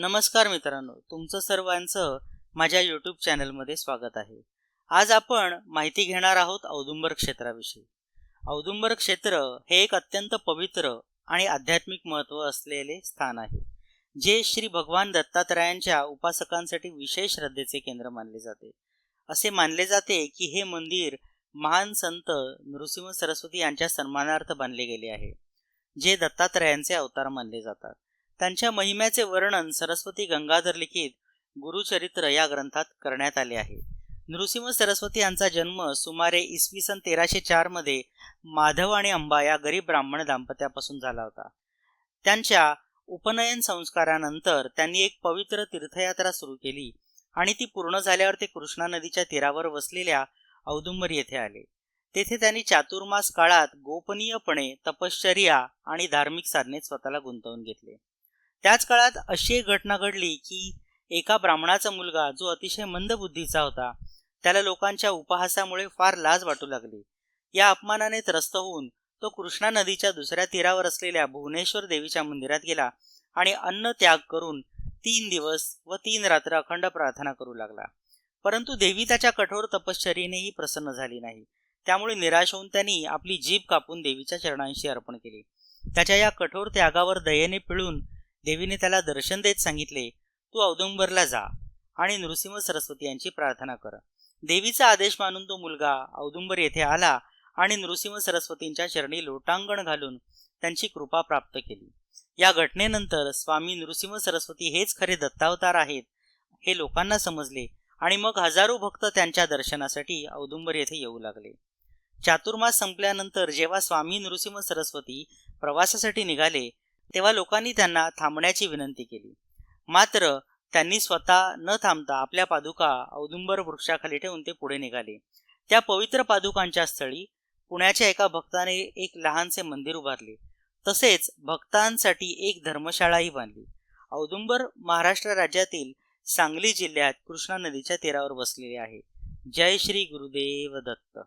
नमस्कार मित्रांनो तुमचं सर्वांचं माझ्या यूट्यूब चॅनलमध्ये स्वागत आहे. आज आपण माहिती घेणार आहोत औदुंबर क्षेत्राविषयी. औदुंबर क्षेत्र हे एक अत्यंत पवित्र आणि आध्यात्मिक महत्त्व असलेले स्थान आहे जे श्री भगवान दत्तात्रयांच्या उपासकांसाठी विशेष श्रद्धेचे केंद्र मानले जाते. असे मानले जाते की हे मंदिर महान संत नृसिंह सरस्वती यांच्या सन्मानार्थ बांधले गेले आहे जे दत्तात्रयांचे अवतार मानले जातात. त्यांच्या महिम्याचे वर्णन सरस्वती गंगाधर लिखित गुरुचरित्र या ग्रंथात करण्यात आले आहे. नृसिंह सरस्वती यांचा जन्म सुमारे इसवी सन तेराशे चारमध्ये माधव आणि अंबा या गरीब ब्राह्मण दाम्पत्यापासून झाला होता. त्यांच्या उपनयन संस्कारानंतर त्यांनी एक पवित्र तीर्थयात्रा सुरू केली आणि ती पूर्ण झाल्यावर ते कृष्णा नदीच्या तीरावर वसलेल्या औदुंबर येथे आले. तेथे त्यांनी चातुर्मास काळात गोपनीयपणे तपश्चर्या आणि धार्मिक साधनेत स्वतःला गुंतवून घेतले. त्याच काळात अशी एक घटना घडली की एका ब्राह्मणाचा मुलगा जो अतिशय मंदबुद्धीचा होता त्याला लोकांच्या उपहासामुळे फार लाज वाटू लागली. या अपमानाने त्रस्त होऊन तो कृष्णा नदीच्या दुसऱ्या तीरावर असलेल्या भुवनेश्वर देवीच्या मंदिरात गेला आणि अन्न त्याग करून तीन दिवस व तीन रात्र अखंड प्रार्थना करू लागला. परंतु देवी त्याच्या कठोर तपश्चर्येनेही प्रसन्न झाली नाही. त्यामुळे निराश होऊन त्यांनी आपली जीभ कापून देवीच्या चरणांशी अर्पण केली. त्याच्या या कठोर त्यागावर दयेने पिळून देवीने त्याला दर्शन देत सांगितले तू औदुंबरला जा आणि नृसिंह सरस्वती यांची प्रार्थना कर. देवीचा आदेश मानून तो मुलगा औदुंबर येथे आला आणि नृसिंह सरस्वतींच्या चरणी लोटांगण घालून त्यांची कृपा प्राप्त केली. या घटनेनंतर स्वामी नृसिंह सरस्वती हेच खरे दत्तावतार आहेत हे लोकांना समजले आणि मग हजारो भक्त त्यांच्या दर्शनासाठी औदुंबर येथे येऊ लागले. चातुर्मास संपल्यानंतर जेव्हा स्वामी नृसिंह सरस्वती प्रवासासाठी निघाले तेव्हा लोकांनी त्यांना थांबण्याची विनंती केली. मात्र त्यांनी स्वतः न थांबता आपल्या पादुका औदुंबर वृक्षाखाली ठेवून ते पुढे निघाले. त्या पवित्र पादुकांच्या स्थळी पुण्याच्या एका भक्ताने एक लहानसे मंदिर उभारले. तसेच भक्तांसाठी एक धर्मशाळाही बांधली. औदुंबर महाराष्ट्र राज्यातील सांगली जिल्ह्यात कृष्णा नदीच्या तीरावर वसलेले आहे. जय श्री गुरुदेव दत्त.